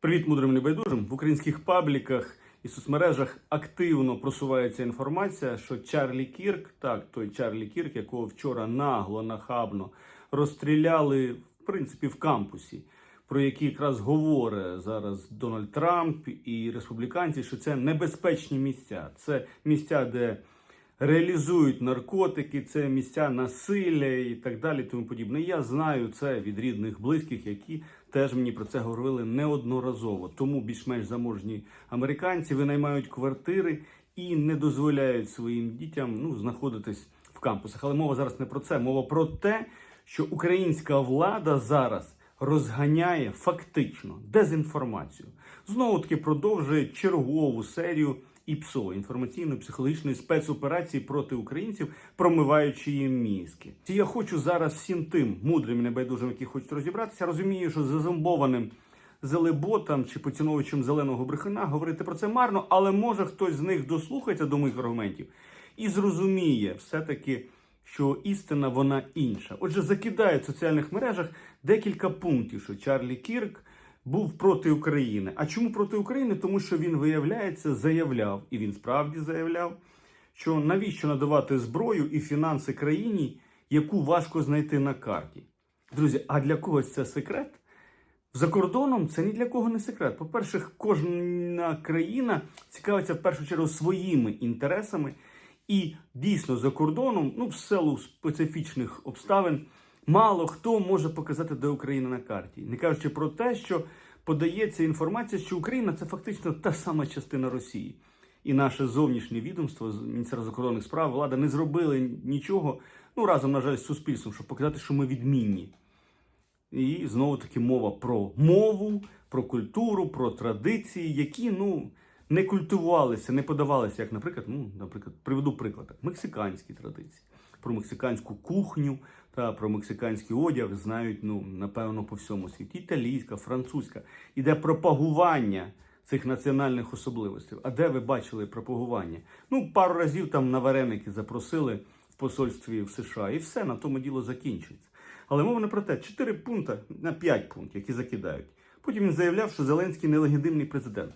Привіт, мудрим небайдужим. В українських пабліках і соцмережах активно просувається інформація, що Чарлі Кірк, так, той Чарлі Кірк, якого вчора нагло, нахабно розстріляли, в принципі, в кампусі, про який якраз говорить зараз Дональд Трамп і республіканці, що це небезпечні місця. Це місця, де реалізують наркотики, це місця насилля і так далі, тому подібне. Я знаю це від рідних близьких, які теж мені про це говорили неодноразово. Тому більш-менш заможні американці винаймають квартири і не дозволяють своїм дітям ну, знаходитись в кампусах. Але мова зараз не про це. Мова про те, що українська влада зараз розганяє фактично дезінформацію. Знову таки продовжує чергову серію ІПСО інформаційно-психологічної спецоперації проти українців, промиваючи їм мізки. І я хочу зараз всім тим мудрим і небайдужим, які хочуть розібратися, розумію, що зазомбованим зелеботам чи поціновувачем зеленого брехуна говорити про це марно, але може хтось з них дослухається до моїх аргументів і зрозуміє все-таки, що істина вона інша. Отже, закидають в соціальних мережах декілька пунктів, що Чарлі Кірк був проти України. А чому проти України? Тому що він, виявляється, заявляв, і він справді заявляв, що навіщо надавати зброю і фінанси країні, яку важко знайти на карті. Друзі, а для когось це секрет? За кордоном це ні для кого не секрет. По-перше, кожна країна цікавиться в першу чергу своїми інтересами, і дійсно за кордоном, ну в силу специфічних обставин, мало хто може показати, де Україна на карті, не кажучи про те, що подається інформація, що Україна це фактично та сама частина Росії. І наше зовнішнє відомство, Міністерство закордонних справ, влада не зробили нічого, ну разом, на жаль, з суспільством, щоб показати, що ми відмінні. І знову таки мова про мову, про культуру, про традиції, які ну не культивувалися, не подавалися, як, наприклад, ну, наприклад, приведу приклад, мексиканські традиції, про мексиканську кухню та про мексиканський одяг знають, ну, напевно, по всьому світі. Італійська, французька. Іде пропагування цих національних особливостей. А де ви бачили пропагування? Ну, пару разів там на вареники запросили в посольстві в США, і все на тому діло закінчується. Але мова не про те, 4 пункти на 5 пунктів, які закидають. Потім він заявляв, що Зеленський нелегітимний президент.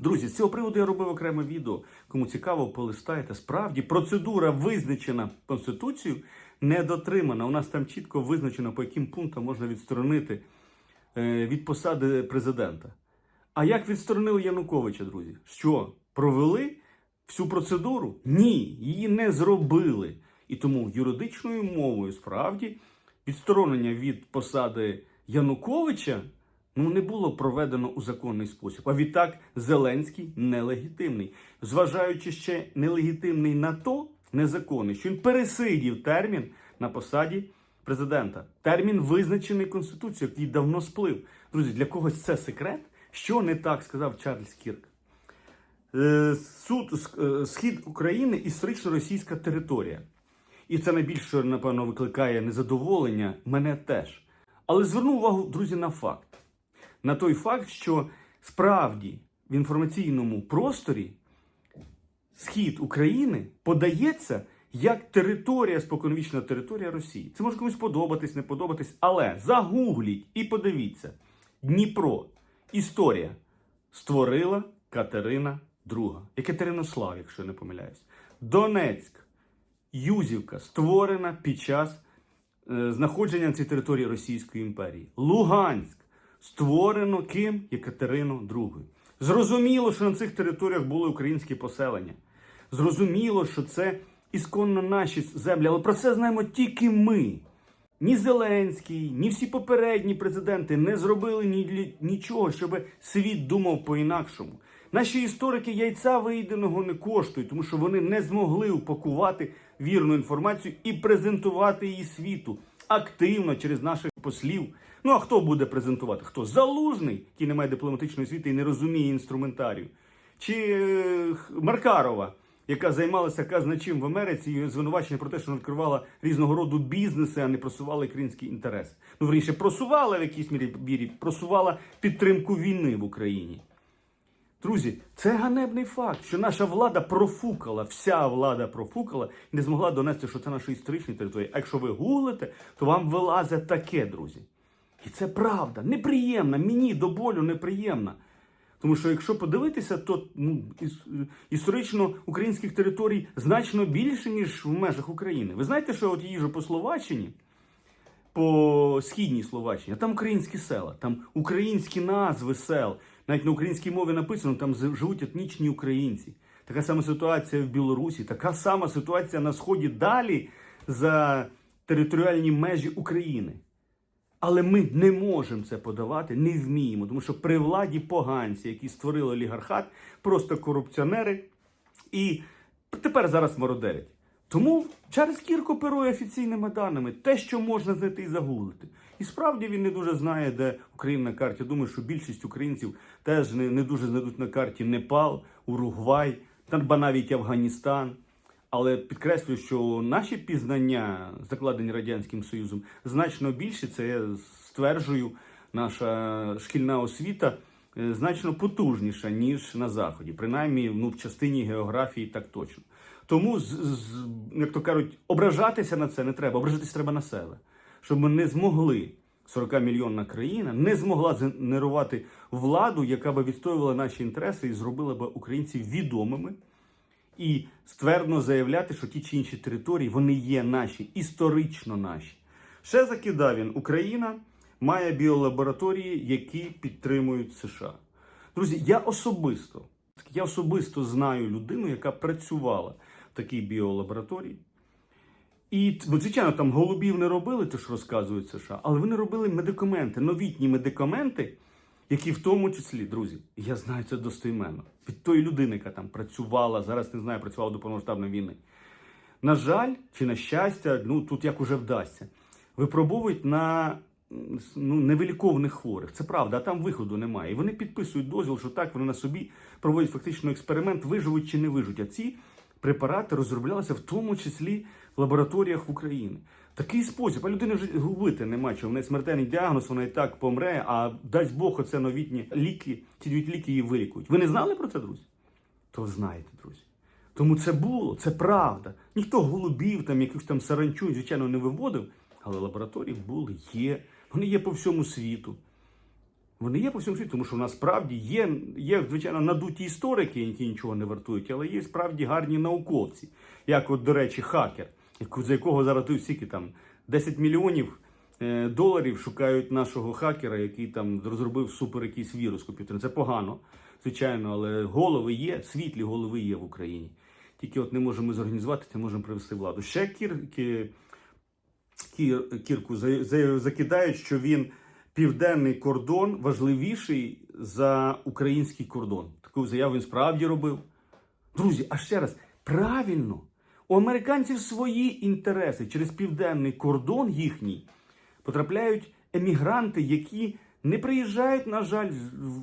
Друзі, з цього приводу я робив окреме відео. Кому цікаво, полистайте. Справді, процедура визначена Конституцією не дотримана. У нас там чітко визначено, по яким пунктам можна відсторонити е, від посади президента. А як відсторонили Януковича, друзі? Що? Провели всю процедуру? Ні, її не зробили. І тому юридичною мовою справді відсторонення від посади Януковича ну не було проведено у законний спосіб. А відтак Зеленський нелегітимний, зважаючи ще нелегітимний на то незаконний, що він пересидів термін на посаді президента. Термін визначений Конституцією, який давно сплив. Друзі, для когось це секрет? Що не так сказав Чарльз Кірк? Е, Суд е, схід України історично російська територія. І це найбільше, напевно, викликає незадоволення мене теж. Але зверну увагу, друзі, на факт. На той факт, що справді в інформаційному просторі схід України подається як територія, споконвічна територія Росії. Це може комусь подобатись, не подобатись, але загугліть і подивіться: Дніпро, історія створила Катерина II. Екатеринослав, якщо я не помиляюсь. Донецьк. Юзівка створена під час е, знаходження на цій території Російської імперії. Луганськ створено ким? Єкатерино II. Зрозуміло, що на цих територіях були українські поселення. Зрозуміло, що це ісконно наші землі, але про це знаємо тільки ми. Ні Зеленський, ні всі попередні президенти не зробили ні, нічого, щоб світ думав по-інакшому. Наші історики яйця вийденого не коштують, тому що вони не змогли упакувати вірну інформацію і презентувати її світу активно через наших послів. Ну а хто буде презентувати? Хто? Залужний, який не має дипломатичної освіти і не розуміє інструментарію. Чи е, Маркарова, яка займалася казначим в Америці і звинувачення про те, що відкривала різного роду бізнеси, а не просувала український інтерес. Ну, верніше, просувала в якійсь мірі, просувала підтримку війни в Україні. Друзі, це ганебний факт, що наша влада профукала, вся влада профукала і не змогла донести, що це наша історична територія. А якщо ви гуглите, то вам вилазить таке, друзі. І це правда, неприємна, мені до болю неприємна. Тому що якщо подивитися, то ну, іс- історично українських територій значно більше, ніж в межах України. Ви знаєте, що от їжу по Словаччині, по східній Словаччині, а там українські села, там українські назви сел. Навіть на українській мові написано, там живуть етнічні українці. Така сама ситуація в Білорусі, така сама ситуація на сході далі за територіальні межі України. Але ми не можемо це подавати, не вміємо, тому що при владі поганці, які створили олігархат, просто корупціонери, і тепер зараз мародерять. Тому Чарльз Кірк оперує офіційними даними, те, що можна знайти і загуглити. І справді він не дуже знає, де Україна на карті. Думаю, що більшість українців теж не, не дуже знайдуть на карті Непал, Уругвай, та навіть Афганістан. Але підкреслюю, що наші пізнання, закладені Радянським Союзом, значно більше. Це я стверджую, наша шкільна освіта е, значно потужніша, ніж на Заході. Принаймні, ну, в частині географії так точно. Тому, як то кажуть, ображатися на це не треба, ображатися треба на себе. Щоб ми не змогли, 40-мільйонна країна, не змогла згенерувати владу, яка би відстоювала наші інтереси і зробила би українців відомими і ствердно заявляти, що ті чи інші території вони є наші, історично наші. Ще закидав він, Україна має біолабораторії, які підтримують США. Друзі, я особисто, я особисто знаю людину, яка працювала в такій біолабораторії. І, ну, звичайно, там голубів не робили, те, що розказують США, але вони робили медикаменти, новітні медикаменти, які в тому числі, друзі, я знаю це достойменно, від тої людини, яка там працювала, зараз не знаю, працювала до повномасштабної війни. На жаль, чи на щастя, ну тут як уже вдасться, випробовують на ну, невиліковних хворих. Це правда, а там виходу немає. І вони підписують дозвіл, що так вони на собі проводять фактично експеримент, виживуть чи не виживуть. А ці препарати розроблялися в тому числі в лабораторіях в Україні. Такий спосіб, а людини вже губити нема чого. В неї смертельний діагноз, вона і так помре, а дасть Бог оце новітні ліки, ці дві ліки її вилікують. Ви не знали про це, друзі? То знаєте, друзі. Тому це було, це правда. Ніхто голубів, там якихось там саранчунь, звичайно, не виводив, але лабораторії були, є. Вони є по всьому світу. Вони є по всьому світу, тому що насправді є, є, звичайно, надуті історики, які нічого не вартують, але є справді гарні науковці. Як, от, до речі, хакер, за якого зараз тут стільки там 10 мільйонів е, доларів шукають нашого хакера, який там розробив супер якийсь вірус комп'ютерний. Це погано, звичайно, але голови є, світлі голови є в Україні. Тільки от не можемо зорганізувати, не можемо привести владу. Ще кір, кі- Кір, Кірку за- за- закидають, що він південний кордон важливіший за український кордон. Таку заяву він справді робив. Друзі, а ще раз, правильно, у американців свої інтереси через південний кордон їхній потрапляють емігранти, які не приїжджають, на жаль,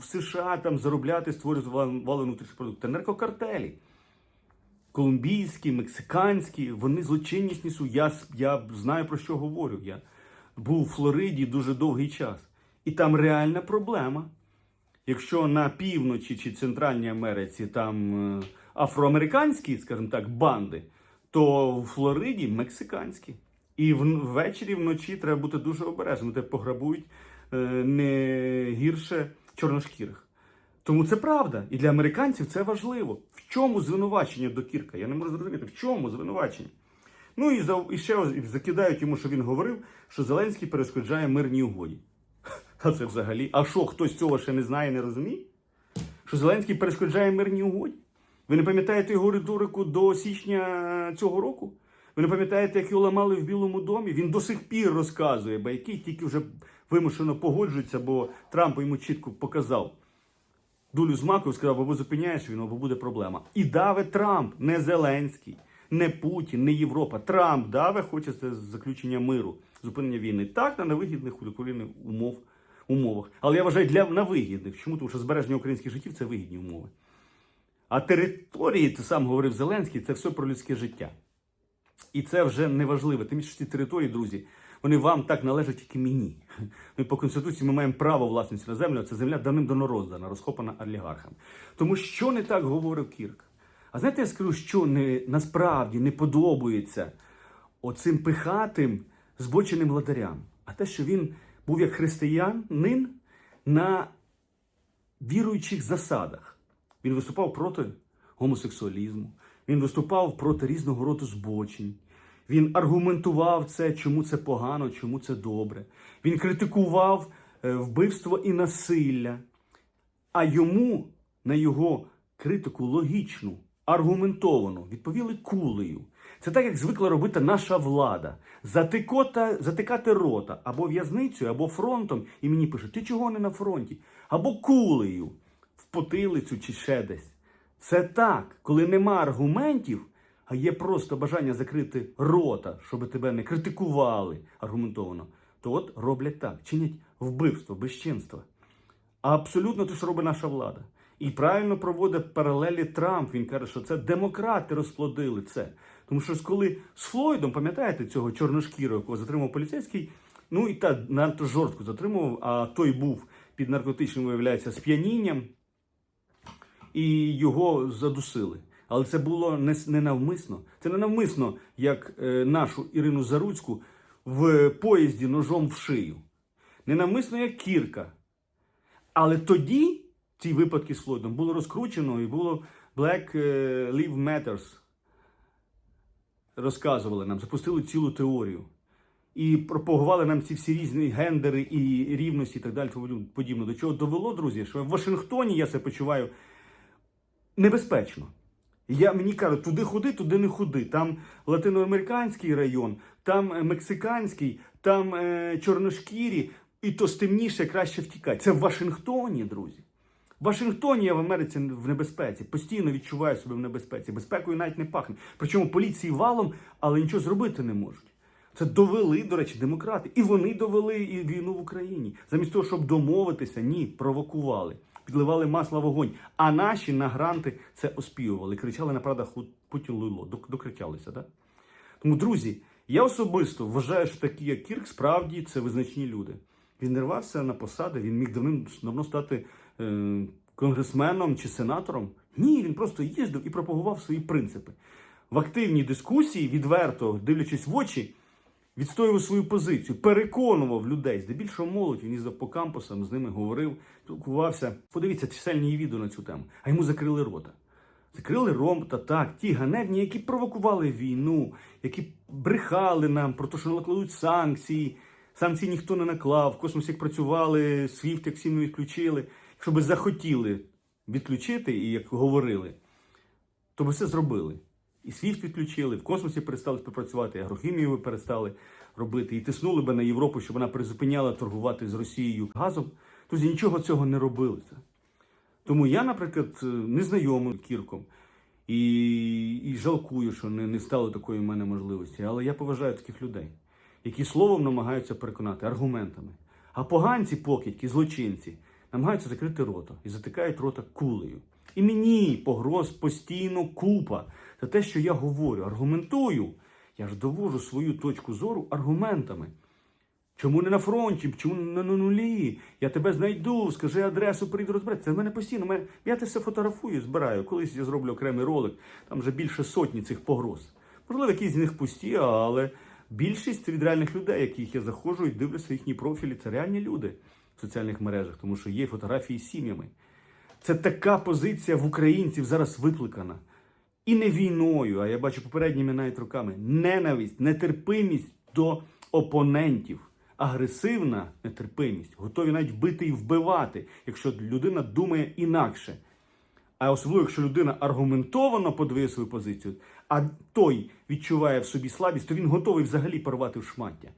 в США там заробляти, створювати вал- валовий внутрішній продукт. Наркокартелі колумбійські, мексиканські, вони злочинні снісу. Я, я знаю про що говорю. Я був у Флориді дуже довгий час. І там реальна проблема. Якщо на півночі чи Центральній Америці там е, афроамериканські, скажімо так, банди, то в Флориді мексиканські. І ввечері, вночі треба бути дуже обережним. Тебе пограбують е, не гірше чорношкірих. Тому це правда. І для американців це важливо. В чому звинувачення до Кірка? Я не можу зрозуміти, в чому звинувачення? Ну і, за, і ще закидають йому, що він говорив, що Зеленський перешкоджає мирній угоді. А це взагалі. А що, хтось цього ще не знає, не розуміє? Що Зеленський перешкоджає мирній угоді? Ви не пам'ятаєте його риторику до січня цього року? Ви не пам'ятаєте, як його ламали в Білому домі? Він до сих пір розказує, байки, тільки вже вимушено погоджується, бо Трамп йому чітко показав дулю з маку сказав, або зупиняєш він, або буде проблема. І даве Трамп, не Зеленський, не Путін, не Європа. Трамп даве, хоче це заключення миру, зупинення війни. Так, на невигідних умов, умовах. Але я вважаю, для на вигідних. Чому? Тому що збереження українських життів це вигідні умови. А території, ти сам говорив Зеленський, це все про людське життя. І це вже не важливо. Тим більше ці території, друзі, вони вам так належать, як і мені. Ми по конституції ми маємо право власності на землю. а Ця земля давним-давно роздана, розхопана олігархами. Тому що не так говорив Кірк? А знаєте, я скажу, що не насправді не подобається оцим пихатим збоченим владарям, а те, що він був як християнин на віруючих засадах. Він виступав проти гомосексуалізму, він виступав проти різного роду збочень. Він аргументував це, чому це погано, чому це добре. Він критикував е, вбивство і насилля. А йому на його критику логічну, аргументовану відповіли кулею. Це так, як звикла робити наша влада: затикота, затикати рота або в'язницею, або фронтом. І мені пишуть, ти чого не на фронті? Або кулею потилицю чи ще десь. Це так, коли нема аргументів, а є просто бажання закрити рота, щоб тебе не критикували аргументовано, то от роблять так, чинять вбивство, безчинство. А абсолютно те, що робить наша влада. І правильно проводить паралелі Трамп. Він каже, що це демократи розплодили це. Тому що коли з Флойдом, пам'ятаєте цього чорношкірого, якого затримав поліцейський, ну і та надто жорстко затримував, а той був під наркотичним, виявляється, сп'янінням, і його задусили. Але це було не, навмисно. Це не навмисно, як е, нашу Ірину Заруцьку в поїзді ножом в шию. Не навмисно, як Кірка. Але тоді ці випадки з Флойдом було розкручено і було Black е, Lives Matters. Розказували нам, запустили цілу теорію. І пропагували нам ці всі різні гендери і рівності і так далі. тому подібне. До чого довело, друзі, що в Вашингтоні я себе почуваю небезпечно. Я мені кажуть, туди ходи, туди не ходи. Там латиноамериканський район, там е, мексиканський, там е, чорношкірі, і то стемніше краще втікати. Це в Вашингтоні, друзі. В Вашингтоні я в Америці в небезпеці, постійно відчуваю себе в небезпеці. Безпекою навіть не пахне. Причому поліції валом, але нічого зробити не можуть. Це довели, до речі, демократи. І вони довели і війну в Україні. Замість того, щоб домовитися, ні, провокували, підливали масло вогонь. А наші на гранти це оспівували. Кричали на правда Путін. Док- Докричалися, так? Тому, друзі, я особисто вважаю, що такі, як Кірк, справді це визначні люди. Він не рвався на посади, він міг давним давно стати е, конгресменом чи сенатором. Ні, він просто їздив і пропагував свої принципи. В активній дискусії, відверто дивлячись в очі, відстоював свою позицію, переконував людей, здебільшого молодь, він їздив по кампусам, з ними говорив, спілкувався. Подивіться чисельні відео на цю тему. А йому закрили рота. Закрили рота, так, ті ганебні, які провокували війну, які брехали нам про те, що накладуть санкції. Санкції ніхто не наклав, в космосі як працювали, свіфт як всі ми відключили. Якщо би захотіли відключити, і як говорили, то би все зробили. І свіфт відключили, в космосі перестали співпрацювати, агрохімію ви перестали робити, і тиснули би на Європу, щоб вона призупиняла торгувати з Росією газом. Друзі, нічого цього не робилося. Тому я, наприклад, не знайомий Кірком і, і жалкую, що не, не стало такої в мене можливості. Але я поважаю таких людей, які словом намагаються переконати аргументами. А поганці, покидьки, злочинці намагаються закрити рота і затикають рота кулею. І мені погроз постійно купа за те, що я говорю, аргументую. Я ж довожу свою точку зору аргументами. Чому не на фронті? Чому не на нулі? Я тебе знайду, скажи адресу, прийду розбирати. Це в мене постійно. Я це все фотографую, збираю. Колись я зроблю окремий ролик, там вже більше сотні цих погроз. Можливо, якісь з них пусті, але більшість від реальних людей, яких я заходжу і дивлюся їхні профілі, це реальні люди в соціальних мережах, тому що є фотографії з сім'ями. Це така позиція в українців зараз викликана. І не війною, а я бачу попередніми навіть роками. Ненависть, нетерпимість до опонентів, агресивна нетерпимість, готові навіть вбити і вбивати, якщо людина думає інакше. А особливо, якщо людина аргументовано подає свою позицію, а той відчуває в собі слабість, то він готовий взагалі порвати в шмаття.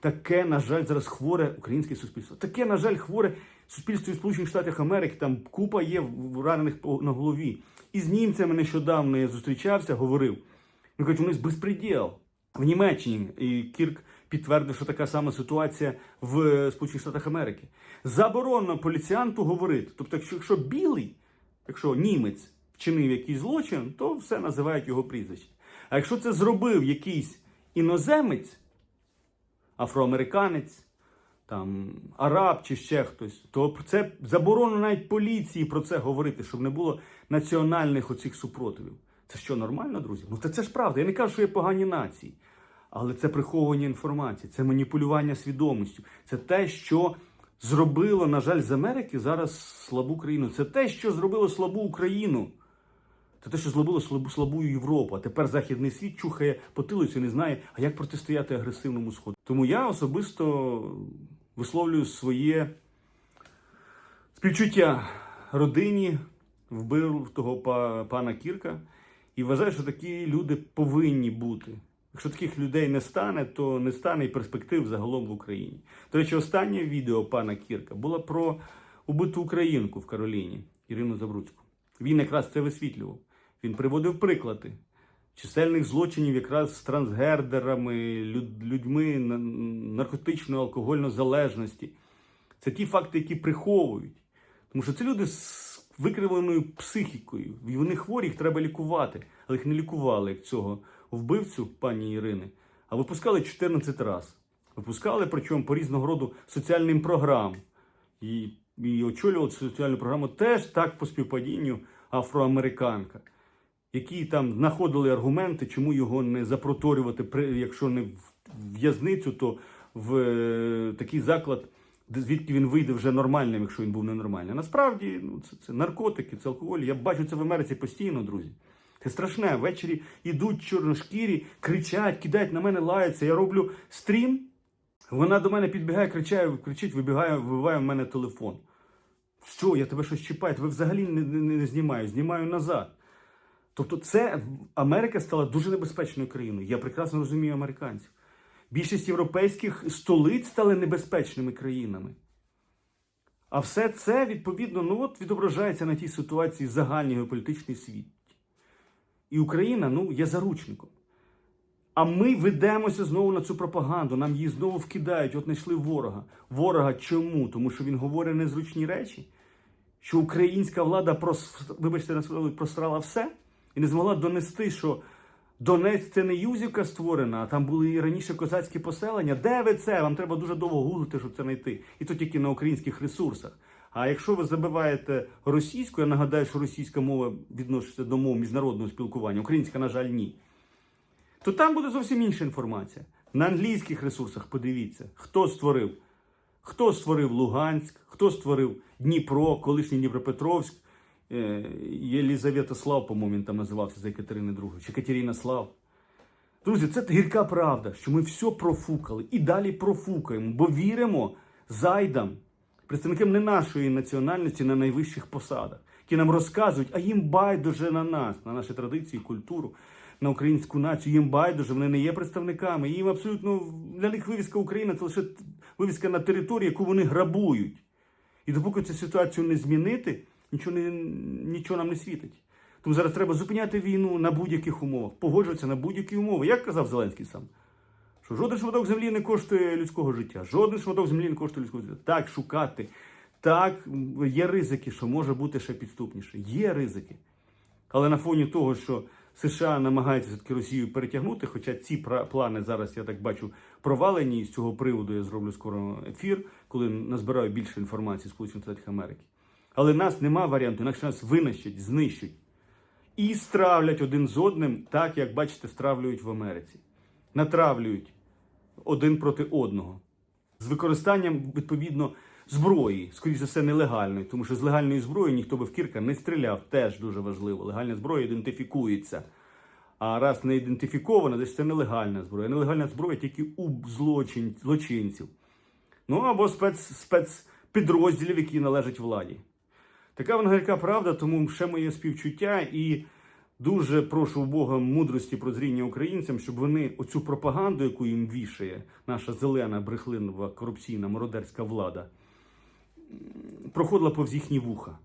Таке, на жаль, зараз хворе українське суспільство. Таке, на жаль, хворе суспільство Сполучених Штатах Америки. Там купа є в- ранених на голові. І з німцями нещодавно я зустрічався, говорив. Він кажуть, у них безпреділ. В Німеччині і Кірк підтвердив, що така сама ситуація в е, Сполучених Штатах Америки. Заборонено поліціянту говорити. Тобто, якщо, якщо білий, якщо німець вчинив якийсь злочин, то все називають його прізвище. А якщо це зробив якийсь іноземець, афроамериканець, там араб чи ще хтось, то це заборонено навіть поліції про це говорити, щоб не було національних оцих супротивів. Це що нормально, друзі? Ну та це ж правда. Я не кажу, що є погані нації. Але це приховування інформації, це маніпулювання свідомістю. Це те, що зробило, на жаль, з Америки зараз слабу країну. Це те, що зробило слабу Україну. Це те, що зробило слабу, слабу Європу. А тепер західний світ чухає потилицю і не знає, а як протистояти агресивному сходу. Тому я особисто висловлюю своє співчуття родині вбитого па- пана Кірка і вважаю, що такі люди повинні бути. Якщо таких людей не стане, то не стане і перспектив загалом в Україні. До речі, останнє відео пана Кірка було про убиту українку в Кароліні Ірину Забруцьку. Він якраз це висвітлював. Він приводив приклади чисельних злочинів якраз з трансгердерами, людьми наркотичної алкогольної залежності. Це ті факти, які приховують. Тому що це люди з викривленою психікою. І вони хворі, їх треба лікувати. Але їх не лікували, як цього вбивцю пані Ірини, а випускали 14 разів. Випускали, причому по різного роду соціальним програмам. І, і очолювала соціальну програму теж так по співпадінню афроамериканка, які там знаходили аргументи, чому його не запроторювати, якщо не в в'язницю, то в е, такий заклад, звідки він вийде вже нормальним, якщо він був ненормальний. А насправді ну, це, це наркотики, це алкоголь. Я бачу це в Америці постійно, друзі. Це страшне. Ввечері йдуть чорношкірі, кричать, кидають на мене, лаються. Я роблю стрім. Вона до мене підбігає, кричає, кричить, вибігає, вибиває в мене телефон. Що, я тебе щось чіпаю, тебе взагалі не, не, не знімаю, знімаю назад. Тобто, це Америка стала дуже небезпечною країною. Я прекрасно розумію американців. Більшість європейських столиць стали небезпечними країнами. А все це, відповідно, ну от відображається на тій ситуації загальній геополітичній світі. І Україна ну, є заручником. А ми ведемося знову на цю пропаганду. Нам її знову вкидають. От знайшли ворога. Ворога чому? Тому що він говорить незручні речі, що українська влада прос... вибачте, просрала все і не змогла донести, що Донець це не Юзівка створена, а там були і раніше козацькі поселення. Де ви це? Вам треба дуже довго гуглити, щоб це знайти. І то тільки на українських ресурсах. А якщо ви забиваєте російську, я нагадаю, що російська мова відноситься до мов міжнародного спілкування, українська, на жаль, ні. То там буде зовсім інша інформація. На англійських ресурсах подивіться, хто створив. Хто створив Луганськ, хто створив Дніпро, колишній Дніпропетровськ, Єлізавета Слав, по-моєму, він там називався за Екатерини II, чи Катерина Слав. Друзі, це гірка правда, що ми все профукали і далі профукаємо, бо віримо зайдам, представникам не нашої національності на найвищих посадах, які нам розказують, а їм байдуже на нас, на наші традиції, культуру, на українську націю. Їм байдуже, вони не є представниками. Їм абсолютно для них вивіска Україна це лише вивіска на території, яку вони грабують. І допоки цю ситуацію не змінити, нічого, не, нічого нам не світить. Тому зараз треба зупиняти війну на будь-яких умовах, погоджуватися на будь-які умови. Як казав Зеленський сам, що жоден шматок землі не коштує людського життя, жоден шматок землі не коштує людського життя. Так, шукати. Так, є ризики, що може бути ще підступніше. Є ризики. Але на фоні того, що США намагаються все-таки Росію перетягнути, хоча ці плани зараз, я так бачу, провалені, і з цього приводу я зроблю скоро ефір, коли назбираю більше інформації з Сполучених Штатів Америки. Але нас нема варіанту, інакше нас винищать, знищать і стравлять один з одним, так як бачите, стравлюють в Америці. Натравлюють один проти одного з використанням відповідно зброї, скоріше за все, нелегальної, тому що з легальної зброї ніхто би в Кірка не стріляв, теж дуже важливо. Легальна зброя ідентифікується. А раз не ідентифікована, значить це нелегальна зброя. Нелегальна зброя тільки у злочин, злочинців. Ну або спец, спецпідрозділів, які належать владі. Така вона гірка правда, тому ще моє співчуття і дуже прошу Бога мудрості прозріння українцям, щоб вони оцю пропаганду, яку їм вішає наша зелена, брехлинова, корупційна, мародерська влада, проходила повз їхні вуха.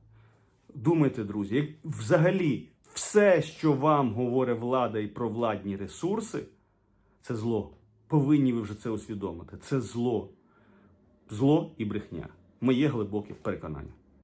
Думайте, друзі, як взагалі все, що вам говорить влада і про владні ресурси, це зло. Повинні ви вже це усвідомити. Це зло. Зло і брехня. Моє глибоке переконання.